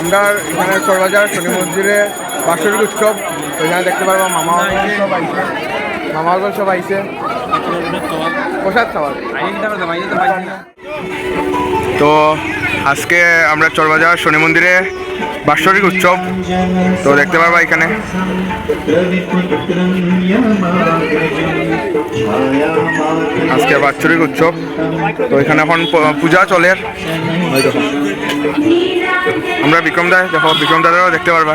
আমরা এখানে চরবাজার শনি মন্দিরে বাৎসরিক উৎসব, এখানে দেখতে পারব মামা সব আইছে। মামা সব আইসে প্রসাদ খাবার তো আজকে আমরা চরবাজার, শনি মন্দিরে বাৎসরিক উৎসব। তো দেখতে পারবা এখানে। আজকে বাৎসরিক উৎসব। তো এখানে এখন পূজা চলে। আমরা বিক্রম দা দেখো বিক্রম দাদারও দেখতে পারবা